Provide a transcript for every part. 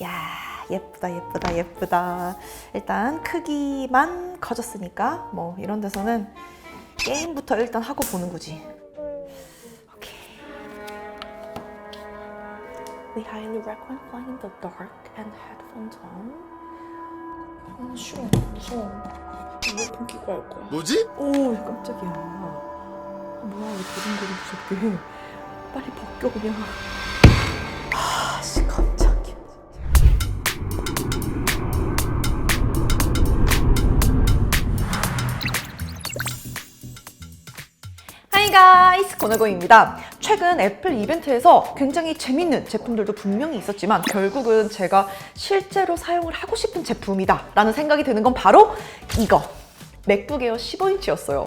야 예쁘다 예쁘다 예쁘다. 일단 크기만 커졌으니까 뭐 이런 데서는 게임부터 일단 하고 보는 거지. 오케이. We highly recommend playing in the dark and headphones on. 아 싫어 무서워. 이어폰 끼고 할 거야? 뭐지? 오 깜짝이야. 아, 뭐야 왜 두근두근 무섭게 빨리 벗겨 그냥 가이스 코너고입니다. 최근 애플 이벤트에서 굉장히 재밌는 제품들도 분명히 있었지만 결국은 제가 실제로 사용을 하고 싶은 제품이다 라는 생각이 드는 건 바로 이거 맥북 에어 15인치였어요.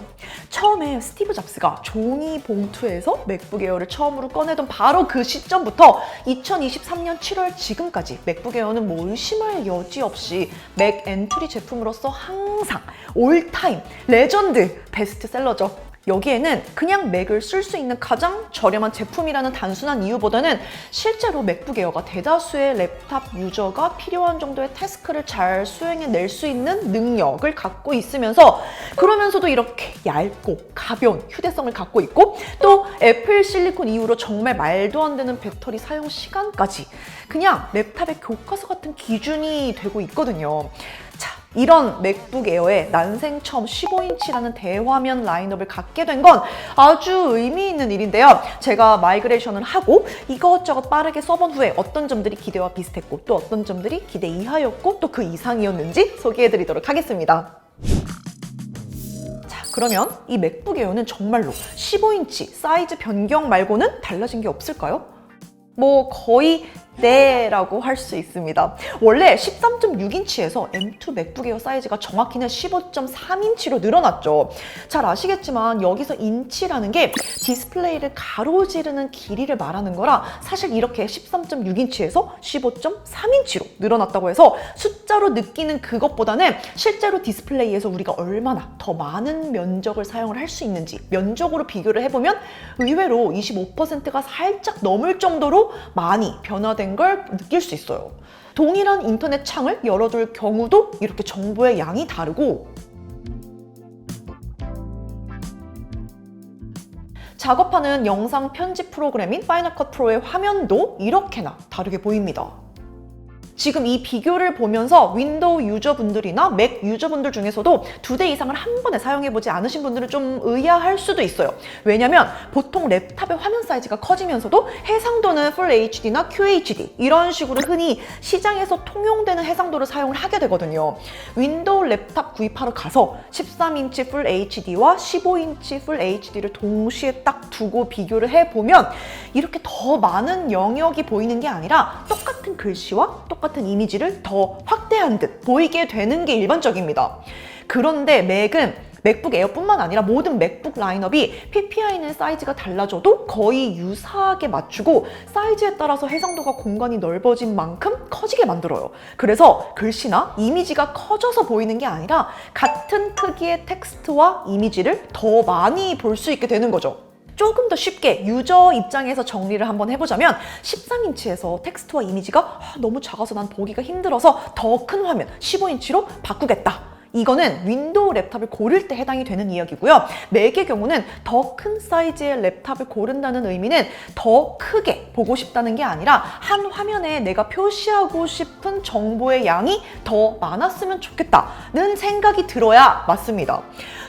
처음에 스티브 잡스가 종이 봉투에서 맥북 에어를 처음으로 꺼내던 바로 그 시점부터 2023년 7월 지금까지 맥북 에어는 뭐 의심할 여지 없이 맥 엔트리 제품으로서 항상 올타임 레전드 베스트셀러죠. 여기에는 그냥 맥을 쓸 수 있는 가장 저렴한 제품이라는 단순한 이유보다는 실제로 맥북 에어가 대다수의 랩탑 유저가 필요한 정도의 태스크를 잘 수행해낼 수 있는 능력을 갖고 있으면서 그러면서도 이렇게 얇고 가벼운 휴대성을 갖고 있고 또 애플 실리콘 이후로 정말 말도 안 되는 배터리 사용 시간까지 그냥 랩탑의 교과서 같은 기준이 되고 있거든요. 자, 이런 맥북 에어의 난생 처음 15인치라는 대화면 라인업을 갖게 된 건 아주 의미 있는 일인데요. 제가 마이그레이션을 하고 이것저것 빠르게 써본 후에 어떤 점들이 기대와 비슷했고 또 어떤 점들이 기대 이하였고 또 그 이상이었는지 소개해드리도록 하겠습니다. 자, 그러면 이 맥북 에어는 정말로 15인치 사이즈 변경 말고는 달라진 게 없을까요? 뭐 거의 네라고 할 수 있습니다. 원래 13.6인치에서 M2 맥북 에어 사이즈가 정확히는 15.3인치로 늘어났죠. 잘 아시겠지만 여기서 인치라는 게 디스플레이를 가로지르는 길이를 말하는 거라 사실 이렇게 13.6인치에서 15.3인치로 늘어났다고 해서 숫자로 느끼는 그것보다는 실제로 디스플레이에서 우리가 얼마나 더 많은 면적을 사용을 할 수 있는지 면적으로 비교를 해보면 의외로 25%가 살짝 넘을 정도로 많이 변화된 걸 느낄 수 있어요. 동일한 인터넷 창을 열어둘 경우도 이렇게 정보의 양이 다르고 작업하는 영상 편집 프로그램인 파이널 컷 프로의 화면도 이렇게나 다르게 보입니다. 지금 이 비교를 보면서 윈도우 유저분들이나 맥 유저분들 중에서도 두 대 이상을 한 번에 사용해보지 않으신 분들은 좀 의아할 수도 있어요. 왜냐면 보통 랩탑의 화면 사이즈가 커지면서도 해상도는 Full HD나 QHD 이런 식으로 흔히 시장에서 통용되는 해상도를 사용을 하게 되거든요. 윈도우 랩탑 구입하러 가서 13인치 Full HD와 15인치 Full HD를 동시에 딱 두고 비교를 해보면 이렇게 더 많은 영역이 보이는 게 아니라 똑같은 글씨와 똑같은 이미지를 더 확대한 듯 보이게 되는 게 일반적입니다. 그런데 맥은 맥북 에어뿐만 아니라 모든 맥북 라인업이 PPI는 사이즈가 달라져도 거의 유사하게 맞추고 사이즈에 따라서 해상도가 공간이 넓어진 만큼 커지게 만들어요. 그래서 글씨나 이미지가 커져서 보이는 게 아니라 같은 크기의 텍스트와 이미지를 더 많이 볼 수 있게 되는 거죠. 조금 더 쉽게 유저 입장에서 정리를 한번 해보자면 13인치에서 텍스트와 이미지가 아, 너무 작아서 난 보기가 힘들어서 더 큰 화면 15인치로 바꾸겠다. 이거는 윈도우 랩탑을 고를 때 해당이 되는 이야기고요. 맥의 경우는 더 큰 사이즈의 랩탑을 고른다는 의미는 더 크게 보고 싶다는 게 아니라 한 화면에 내가 표시하고 싶은 정보의 양이 더 많았으면 좋겠다는 생각이 들어야 맞습니다.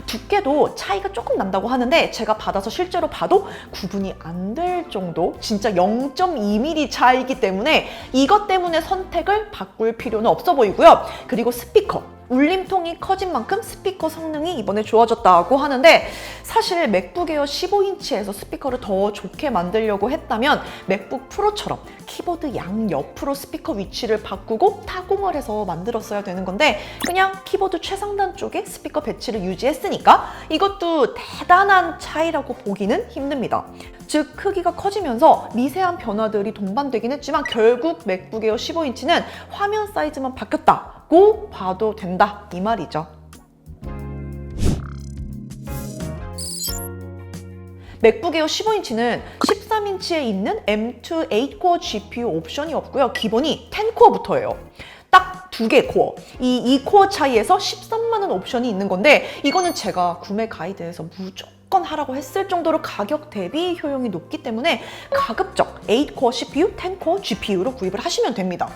두께도 차이가 조금 난다고 하는데 제가 받아서 실제로 봐도 구분이 안 될 정도 진짜 0.2mm 차이기 때문에 이것 때문에 선택을 바꿀 필요는 없어 보이고요. 그리고 스피커 울림통이 커진 만큼 스피커 성능이 이번에 좋아졌다고 하는데 사실 맥북 에어 15인치에서 스피커를 더 좋게 만들려고 했다면 맥북 프로처럼 키보드 양 옆으로 스피커 위치를 바꾸고 타공을 해서 만들었어야 되는 건데 그냥 키보드 최상단 쪽에 스피커 배치를 유지했으니까 이것도 대단한 차이라고 보기는 힘듭니다. 즉 크기가 커지면서 미세한 변화들이 동반되긴 했지만 결국 맥북 에어 15인치는 화면 사이즈만 바뀌었다 고 봐도 된다 이 말이죠. 맥북 에어 15인치는 13인치에 있는 M2 8코어 GPU 옵션이 없고요. 기본이 10코어부터예요. 딱 두 개 코어. 이 2코어 차이에서 13만 원 옵션이 있는 건데 이거는 제가 구매 가이드에서 무조건 하라고 했을 정도로 가격 대비 효용이 높기 때문에 가급적 8코어 CPU, 10코어 GPU로 구입을 하시면 됩니다.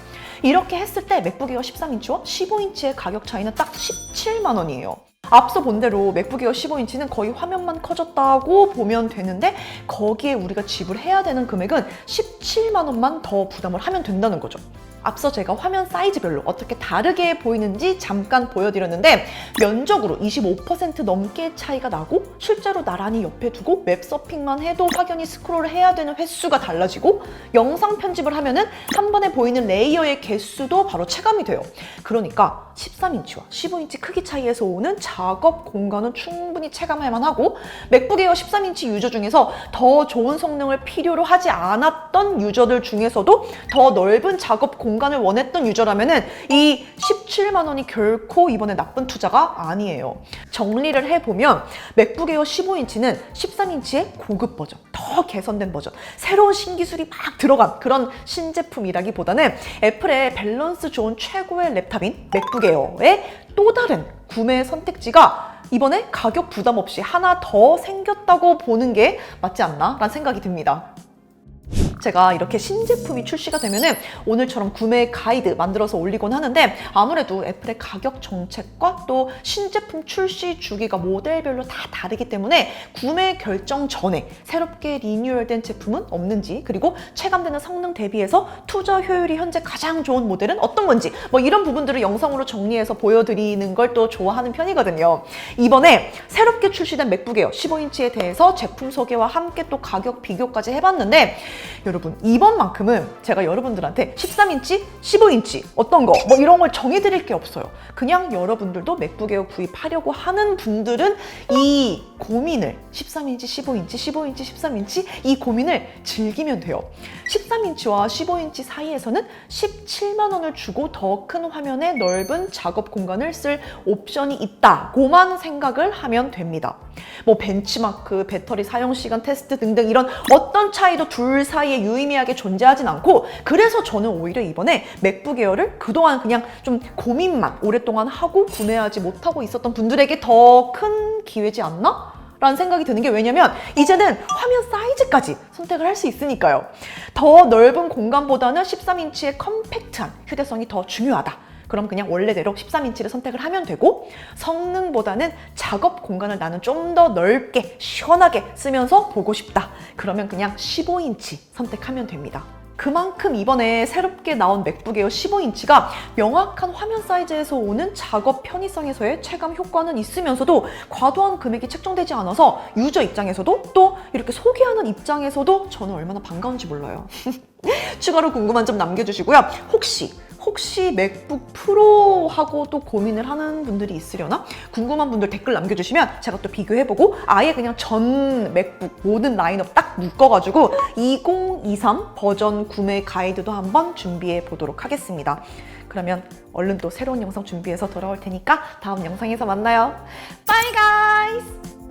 이렇게 했을 때 맥북 에어 13인치와 15인치의 가격 차이는 딱 17만 원이에요. 앞서 본 대로 맥북 에어 15인치는 거의 화면만 커졌다고 보면 되는데 거기에 우리가 지불해야 되는 금액은 17만 원만 더 부담을 하면 된다는 거죠. 앞서 제가 화면 사이즈별로 어떻게 다르게 보이는지 잠깐 보여드렸는데 면적으로 25% 넘게 차이가 나고 실제로 나란히 옆에 두고 웹 서핑만 해도 확연히 스크롤을 해야 되는 횟수가 달라지고 영상 편집을 하면은 한 번에 보이는 레이어의 개수도 바로 체감이 돼요. 그러니까 13인치와 15인치 크기 차이에서 오는 작업 공간은 충분히 체감할 만하고 맥북 에어 13인치 유저 중에서 더 좋은 성능을 필요로 하지 않았던 유저들 중에서도 더 넓은 작업 공간을 원했던 유저라면은 이 17만 원이 결코 이번에 나쁜 투자가 아니에요. 정리를 해보면 맥북 에어 15인치는 13인치의 고급 버전, 더 개선된 버전, 새로운 신기술이 막 들어간 그런 신제품이라기보다는 애플의 밸런스 좋은 최고의 랩탑인 맥북 에어의 또 다른 구매 선택지가 이번에 가격 부담 없이 하나 더 생겼다고 보는 게 맞지 않나? 라는 생각이 듭니다. 제가 이렇게 신제품이 출시가 되면은 오늘처럼 구매 가이드 만들어서 올리곤 하는데 아무래도 애플의 가격 정책과 또 신제품 출시 주기가 모델별로 다 다르기 때문에 구매 결정 전에 새롭게 리뉴얼된 제품은 없는지 그리고 체감되는 성능 대비해서 투자 효율이 현재 가장 좋은 모델은 어떤 건지 뭐 이런 부분들을 영상으로 정리해서 보여드리는 걸 또 좋아하는 편이거든요. 이번에 새롭게 출시된 맥북 에어 15인치에 대해서 제품 소개와 함께 또 가격 비교까지 해봤는데 여러분 이번만큼은 제가 여러분들한테 13인치, 15인치 어떤 거 뭐 이런 걸 정해드릴 게 없어요. 그냥 여러분들도 맥북 에어 구입하려고 하는 분들은 이 고민을 13인치, 15인치, 15인치, 13인치 이 고민을 즐기면 돼요. 13인치와 15인치 사이에서는 17만 원을 주고 더 큰 화면에 넓은 작업 공간을 쓸 옵션이 있다고만 생각을 하면 됩니다. 뭐 벤치마크, 배터리 사용 시간 테스트 등등 이런 어떤 차이도 둘 사이에 유의미하게 존재하진 않고 그래서 저는 오히려 이번에 맥북 에어를 그동안 그냥 좀 고민만 오랫동안 하고 구매하지 못하고 있었던 분들에게 더 큰 기회지 않나? 라는 생각이 드는 게 왜냐면 이제는 화면 사이즈까지 선택을 할 수 있으니까요. 더 넓은 공간보다는 13인치의 컴팩트한 휴대성이 더 중요하다. 그럼 그냥 원래대로 13인치를 선택을 하면 되고 성능보다는 작업 공간을 나는 좀 더 넓게 시원하게 쓰면서 보고 싶다. 그러면 그냥 15인치 선택하면 됩니다. 그만큼 이번에 새롭게 나온 맥북 에어 15인치가 명확한 화면 사이즈에서 오는 작업 편의성에서의 체감 효과는 있으면서도 과도한 금액이 책정되지 않아서 유저 입장에서도 또 이렇게 소개하는 입장에서도 저는 얼마나 반가운지 몰라요. 추가로 궁금한 점 남겨주시고요. 혹시 혹시 맥북 프로하고 또 고민을 하는 분들이 있으려나? 궁금한 분들 댓글 남겨주시면 제가 또 비교해보고 아예 그냥 전 맥북 모든 라인업 딱 묶어가지고 2023 버전 구매 가이드도 한번 준비해 보도록 하겠습니다. 그러면 얼른 또 새로운 영상 준비해서 돌아올 테니까 다음 영상에서 만나요. Bye guys!